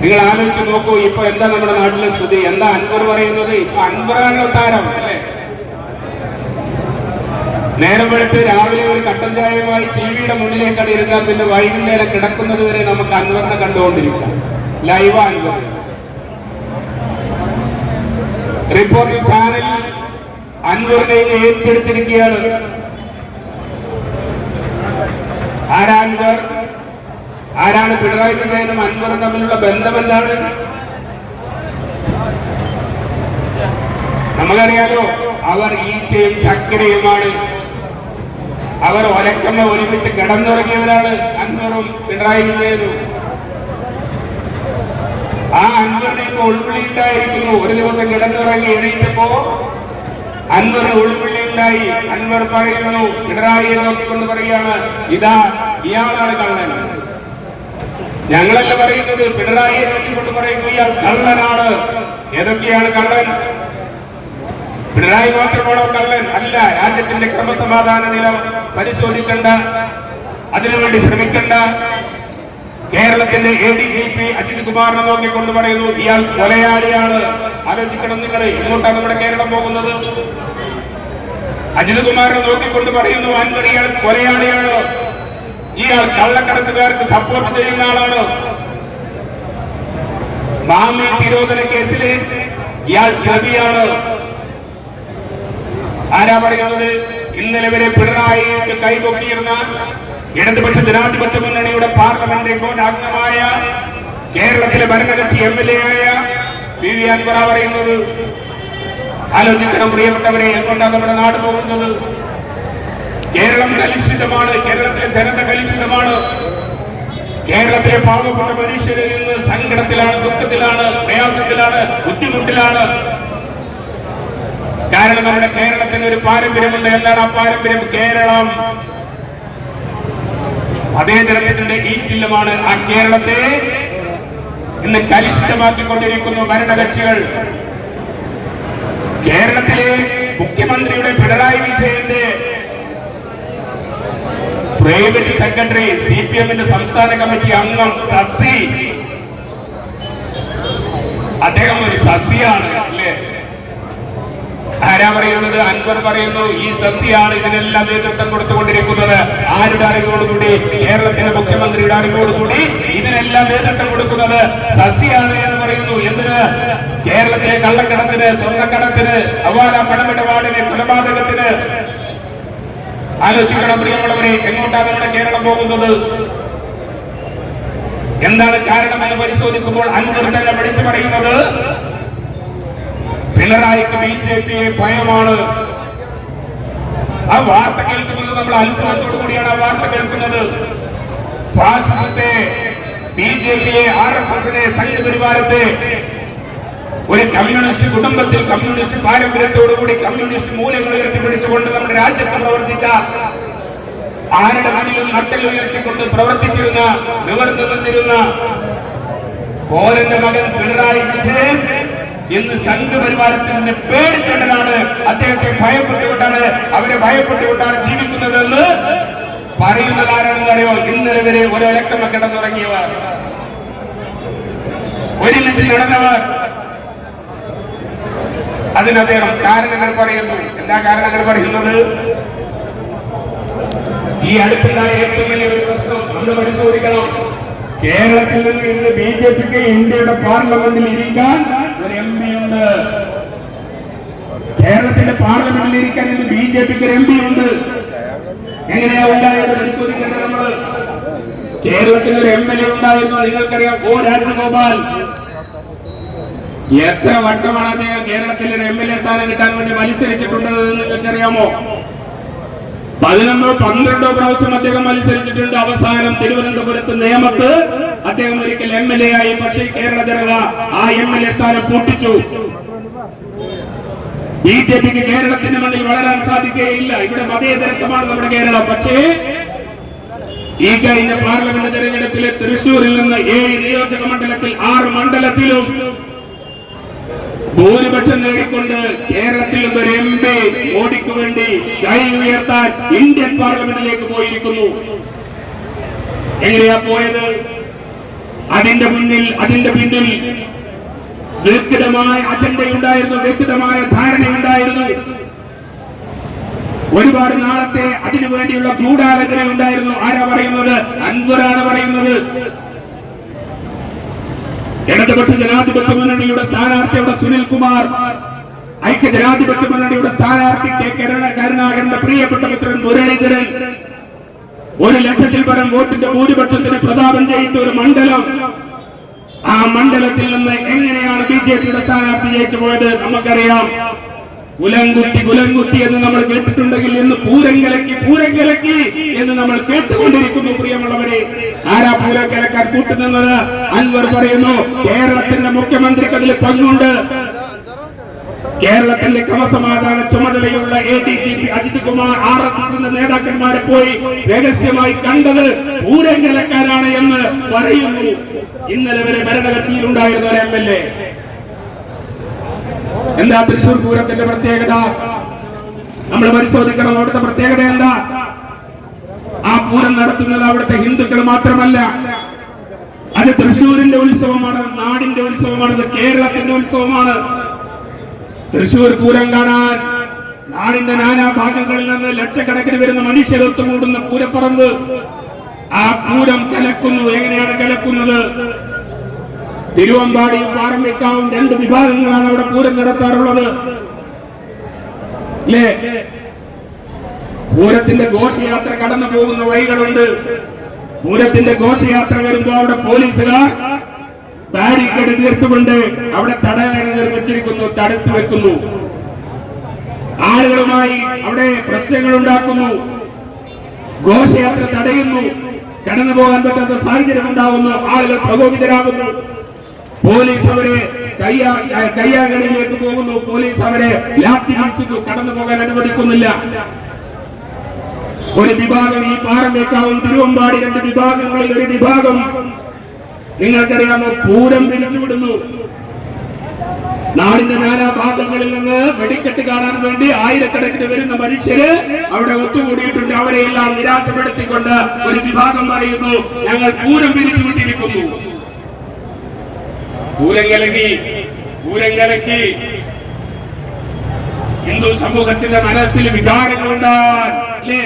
നിങ്ങൾ ആലോചിച്ച് നോക്കൂ ഇപ്പൊ എന്താ നമ്മുടെ നാട്ടിലെ സ്ഥിതി? എന്താ അൻവർ പറയുന്നത്? ഇപ്പൊ അൻവറാണല്ലോ താരം നേരം വെളുത്ത് രാവിലെ ഒരു കട്ടൻ ചായയുമായി ടി വിയുടെ മുന്നിലേക്കാണ് ഇരുന്നാൽ പിന്നെ വൈകുന്നേരം കിടക്കുന്നത് വരെ നമുക്ക് അൻവറിനെ കണ്ടുകൊണ്ടിരിക്കാം. ലൈവ് അൻവർ. റിപ്പോർട്ടിംഗ് ചാനൽ അൻവറിനെ ഏറ്റെടുത്തിരിക്കുകയാണ്. ആരാ അൻവർ? ആരാണ് പിണറായി വിജയനും അൻവറും തമ്മിലുള്ള ബന്ധം എന്താണ്? നമുക്കറിയാലോ അവർ ഈച്ചയും ചക്കരയുമാണ്. അവർ ഒലക്കമ്മ ഒരുമിച്ച് കിടന്നുറങ്ങിയവരാണ് അൻവറും പിണറായി വിജയനും. ആ അൻവറിനെ ഇപ്പൊ ഉൾവിളി ഉണ്ടായിരിക്കുന്നു. ഒരു ദിവസം കിടന്നുറങ്ങി എണീറ്റപ്പോ അൻവറിന് ഉൾവിളി ഉണ്ടായി. അൻവർ പറയുന്നു പിണറായി നോക്കിക്കൊണ്ട് പറയുകയാണ് ഇതാ ഇയാളാണ് കള്ളൻ. ഞങ്ങളല്ല പറയുന്നത്? പിണറായിയെ നോക്കിക്കൊണ്ട് പറയുന്നു ഇയാൾ കള്ളനാണ്. ഏതൊക്കെയാണ് കള്ളൻ? പിണറായി മാത്രമാണോ കള്ളൻ? അല്ല രാജ്യത്തിന്റെ ക്രമസമാധാന നില പരിശോധിക്കണ്ട അതിനുവേണ്ടി ശ്രമിക്കണ്ട. കേരളത്തിന്റെ A D G P Ajith കുമാറിനെ നോക്കിക്കൊണ്ട് പറയുന്നു ഇയാൾ കൊലയാളിയാണ്. ആലോചിക്കണം നിങ്ങൾ ഇങ്ങോട്ടാണ് നമ്മുടെ കേരളം പോകുന്നത്. അജിത് കുമാറിനെ നോക്കിക്കൊണ്ട് പറയുന്നു അൻവർ കൊലയാളിയാണ്. ഇയാൾ കള്ളക്കടത്തുകാർക്ക് സപ്പോർട്ട് ചെയ്യുന്ന ആളാണ്. മാമി നിരോധന കേസിൽ ഇയാൾ പ്രതിയാണ്. ആരാ പറയുന്നത്? ഇന്നലെ വരെ പിണറായി കൈപൊക്കിയിരുന്ന ഇടതുപക്ഷ ജനാധിപത്യ മുന്നണിയുടെ പാർലമെന്റ് അംഗമായ കേരളത്തിലെ ഭരണകക്ഷി എം എൽ എ ആയ പി വി അൻവറ പറയുന്നത്. ആലോചിക്കണം പ്രിയപ്പെട്ടവരെ എന്തുകൊണ്ടാണ് നമ്മുടെ നാട് പോകുന്നത്? കേരളം കലുഷിതമാണ് കേരളത്തിലെ ജനത കലുഷിതമാണ് കേരളത്തിലെ പാവപ്പെട്ട മനുഷ്യരിൽ നിന്ന് സങ്കടത്തിലാണ് ദുഃഖത്തിലാണ് പ്രയാസത്തിലാണ് ബുദ്ധിമുട്ടിലാണ്. കാരണം നമ്മുടെ കേരളത്തിന് ഒരു പാരമ്പര്യമുണ്ട്. എന്താണ് ആ പാരമ്പര്യം? കേരളം. അതേ മതേതരത്തിന്റെ ഈറ്റില്ലമാണ്. ആ കേരളത്തെ ഇന്ന് കലുഷിതമാക്കിക്കൊണ്ടിരിക്കുന്നു ഭരണകക്ഷികൾ. കേരളത്തിലെ മുഖ്യമന്ത്രിയുടെ പിണറായി വിജയന്റെ പ്രൈവറ്റ് സെക്രട്ടറി സി പി എമ്മിന്റെ സംസ്ഥാന കമ്മിറ്റി അംഗം സസി. അദ്ദേഹം ഒരു സസിയാണ് അല്ലേ? ആരാ പറയുന്നത്? അൻവർ പറയുന്നു ഈ സസിയാണ് ഇതിനെല്ലാം നേതൃത്വം കൊടുത്തുകൊണ്ടിരിക്കുന്നത്. ആരുടെ അറിവോടുകൂടി? കേരളത്തിന്റെ മുഖ്യമന്ത്രിയുടെ അറിവോടുകൂടി ഇതിനെല്ലാം നേതൃത്വം കൊടുക്കുന്നത് സസിയാണ് എന്ന് പറയുന്നു. എന്തിന്? കേരളത്തിലെ കള്ളക്കടത്തിന് സ്വർണക്കടത്തിന് അവാല പണമിടപാടിന് കൊലപാതകത്തിന്. ആലോചിക്കണം പ്രിയമുള്ളവരെ എങ്ങോട്ടാണ് നമ്മുടെ കേരളം പോകുന്നത്. എന്താണ് കാരണം എന്ന് പരിശോധിക്കുമ്പോൾ അൻവർ തന്നെ പഠിച്ചു പറയുന്നത്. പിണറായിക്ക് ബി ജെ പിയെ ഭയമാണ്. ആ വാർത്ത കേൾക്കുന്നത് നമ്മൾ അത്ഭുതത്തോടു കൂടിയാണ് ആ വാർത്ത കേൾക്കുന്നത്. ബി ജെ പിയെ ആർ എസ് എസിനെ സംഘപരിവാരത്തെ ഒരു കമ്മ്യൂണിസ്റ്റ് കുടുംബത്തിൽ കമ്മ്യൂണിസ്റ്റ് പാരമ്പര്യത്തോടുകൂടി കമ്മ്യൂണിസ്റ്റ് മൂല്യങ്ങൾ ഉയർത്തിപ്പിടിച്ചുകൊണ്ട് നമ്മുടെ രാജ്യത്ത് പ്രവർത്തിച്ച ആരുടെ മുന്നിലും നട്ടൽ ഉയർത്തിക്കൊണ്ട് പ്രവർത്തിച്ചിരുന്ന നിവർന്നു നിന്നിരുന്ന കോരന്റെ മകൻ പിണറായി വിജയൻ ഇന്ന് സംഘപരിവാരത്തിൽ നിന്ന് പേടിക്കൊണ്ടതാണ്. അദ്ദേഹത്തെ ഭയപ്പെട്ടുകൊണ്ടാണ് അവരെ ഭയപ്പെട്ടുകൊണ്ടാണ് ജീവിക്കുന്നതെന്ന് പറയുന്നത് ആരാണെന്ന് അറിയോ ഇന്നലെ വരെ ഒരു ഒരലക്കം കിടന്നുറങ്ങിയവർ ഒരുമിച്ച് നടന്നവർ. അതിന് അദ്ദേഹം കാരണങ്ങൾ പറയുന്നു. എന്താ കാരണങ്ങൾ പറയുന്നത്? ഈ അടുത്തുണ്ടായ ഏറ്റവും വലിയ ഒരു പ്രശ്നം നമ്മൾ പരിശോധിക്കണം. കേരളത്തിൽ നിന്ന് ഇന്ന് ബി ജെ പിക്ക് ഇന്ത്യയുടെ പാർലമെന്റിൽ ഇരിക്കാൻ ഒരു എം പി ഉണ്ട്. കേരളത്തിന്റെ പാർലമെന്റിൽ ഇരിക്കാൻ ഇന്ന് ബി ജെ പിക്ക് ഒരു എം പി ഉണ്ട്. എങ്ങനെയാ ഉണ്ടായത് പരിശോധിക്കേണ്ടത് നമ്മൾ? കേരളത്തിൽ ഒരു എം എൽ എ ഉണ്ടായിരുന്നു. നിങ്ങൾക്കറിയാം ഓ രാജഗോപാൽ. എത്ര വട്ടമാണ് അദ്ദേഹം കേരളത്തിൽ ഒരു എം എൽ എ സ്ഥാനം കിട്ടാൻ വേണ്ടി മത്സരിച്ചിട്ടുണ്ടെന്ന് നിങ്ങൾക്കറിയാമോ? പതിനൊന്നോ പന്ത്രണ്ടോ പ്രാവശ്യം അദ്ദേഹം മത്സരിച്ചിട്ടുണ്ട്. അവസാനം തിരുവനന്തപുരത്ത് നിയമത്ത് അദ്ദേഹം ഒരിക്കൽ എം എൽ എ ആയി. പക്ഷേ കേരള ജനത ആ എം എൽ എ സ്ഥാനം പൂട്ടിച്ചു. ബി ജെ പിക്ക് കേരളത്തിന്റെ മണ്ണിൽ വളരാൻ സാധിക്കുകയില്ല. ഇവിടെ മതേതരത്വമാണ് നമ്മുടെ കേരളം. പക്ഷേ ഈ കഴിഞ്ഞ പാർലമെന്റ് തെരഞ്ഞെടുപ്പിലെ തൃശൂരിൽ നിന്ന് ഏഴ് നിയോജക മണ്ഡലത്തിൽ ആറ് മണ്ഡലത്തിലും ഭൂരിപക്ഷം നേടിക്കൊണ്ട് കേരളത്തിൽ ഒരു എം പി മോഡിക്ക് വേണ്ടി കൈ ഉയർത്താൻ ഇന്ത്യൻ പാർലമെന്റിലേക്ക് പോയിരിക്കുന്നു. എങ്ങനെയാ പോയത്? അതിന്റെ മുന്നിൽ അതിന്റെ പിന്നിൽ വ്യക്തിതമായ അജണ്ടയുണ്ടായിരുന്നു വ്യക്തിതമായ ധാരണയുണ്ടായിരുന്നു. ഒരുപാട് നാളത്തെ അതിനു വേണ്ടിയുള്ള ഗൂഢാലോചന ഉണ്ടായിരുന്നു ആരാ പറയുന്നത്? അൻവറാണ് പറയുന്നത്. ഇടതുപക്ഷ ജനാധിപത്യ മുന്നണിയുടെ സ്ഥാനാർത്ഥിയുടെ സുനിൽ കുമാർ ഐക്യ ജനാധിപത്യ മുന്നണിയുടെ സ്ഥാനാർത്ഥി കെ കരുണ കരുണാകരന്റെ പ്രിയപ്പെട്ട പുത്രൻ മുരളീധരൻ. ഒരു ലക്ഷത്തിൽ പരം വോട്ടിന്റെ ഭൂരിപക്ഷത്തിന് പ്രതാപം ജയിച്ച ഒരു മണ്ഡലം. ആ മണ്ഡലത്തിൽ നിന്ന് എങ്ങനെയാണ് ബി ജെ പിയുടെ സ്ഥാനാർത്ഥി ജയിച്ചു പോയത് നമുക്കറിയാം. കുലംകുത്തി കുലംകുത്തി എന്ന് നമ്മൾ കേട്ടിട്ടുണ്ടെങ്കിൽ ഇന്ന് പൂരം കലക്കി പൂരം കലക്കി എന്ന് നമ്മൾ കേട്ടുകൊണ്ടിരിക്കുന്നു പ്രിയമുള്ളവരെ. ആരാ പൂരം കലക്കാൻ കൂട്ടുനിന്നത്? അൻവർ പറയുന്നു കേരളത്തിന്റെ മുഖ്യമന്ത്രിക്ക് അതിൽ പങ്കുണ്ട്. കേരളത്തിന്റെ ക്രമസമാധാന ചുമതലയുള്ള A D G P Ajith Kumar R S എസിന്റെ നേതാക്കന്മാരെ പോയി രഹസ്യമായി കണ്ടത് പൂരം കലക്കാനാണ് എന്ന് പറയുന്നു. ഇന്നലെ വരെ ഭരണകക്ഷിയിൽ ഉണ്ടായിരുന്ന ഒരു എം എൽ എ. എന്താ തൃശൂർ പൂരത്തിന്റെ പ്രത്യേകത? നമ്മൾ പരിശോധിക്കണം അവിടുത്തെ പ്രത്യേകത എന്താ? ആ പൂരം നടത്തുന്നത് അവിടുത്തെ ഹിന്ദുക്കൾ മാത്രമല്ല. അത് തൃശ്ശൂരിന്റെ ഉത്സവമാണ് നാടിന്റെ ഉത്സവമാണ് കേരളത്തിന്റെ ഉത്സവമാണ്. തൃശ്ശൂർ പൂരം കാണാൻ നാടിന്റെ നാനാ ഭാഗങ്ങളിൽ നിന്ന് ലക്ഷക്കണക്കിന് വരുന്ന മനുഷ്യരൊത്തുകൂടുന്ന പൂരപ്പറമ്പ്. ആ പൂരം കലക്കുന്നു. എങ്ങനെയാണ് കലക്കുന്നത്? തിരുവമ്പാടിയും പാറമ്പിക്കാവും രണ്ട് വിഭാഗങ്ങളാണ് അവിടെ പൂരം നടത്താറുള്ളത്. പൂരത്തിന്റെ ഘോഷയാത്ര കടന്നു പോകുന്ന വഴികളുണ്ട്. പൂരത്തിന്റെ ഘോഷയാത്ര വരുമ്പോ അവിടെ പോലീസുകാർ ബാരിക്കേഡ് തീർത്തുകൊണ്ട് അവിടെ തടയാൻ നിർമ്മിച്ചിരിക്കുന്നു തടുത്തു വെക്കുന്നു. ആളുകളുമായി അവിടെ പ്രശ്നങ്ങൾ ഉണ്ടാക്കുന്നു. ഘോഷയാത്ര തടയുന്നു. കടന്നു പോകാൻ പറ്റാത്ത സാഹചര്യം ഉണ്ടാകുന്നു ആളുകൾ പ്രകോപിതരാകുന്നു. പോലീസ് അവരെ കയ്യാ കയ്യാങ്കളിയിലേക്ക് പോകുന്നു. പോലീസ് അവരെ ലാത്തി കടന്നു പോകാൻ അനുവദിക്കുന്നില്ല. ഒരു വിഭാഗം ഈ പാറമേക്കാവും തിരുവമ്പാടി രണ്ട് വിഭാഗങ്ങളിൽ ഒരു വിഭാഗം. നിങ്ങൾക്കറിയാമോ? പൂരം പിരിച്ചുവിടുന്നു. നാടിന്റെ നാനാ ഭാഗങ്ങളിൽ നിന്ന് വെടിക്കെട്ട് കാണാൻ വേണ്ടി ആയിരക്കണക്കിന് വരുന്ന മനുഷ്യര് അവിടെ ഒത്തുകൂടിയിട്ടുണ്ട്. അവരെയെല്ലാം നിരാശപ്പെടുത്തിക്കൊണ്ട് ഒരു വിഭാഗം പറയുന്നു ഞങ്ങൾ പൂരം പിരിച്ചുവിട്ടിരിക്കുന്നു. പൂരം കലക്കി ഹിന്ദു സമൂഹത്തിന്റെ മനസ്സിൽ വികാരങ്ങളുണ്ടാ അല്ലേ?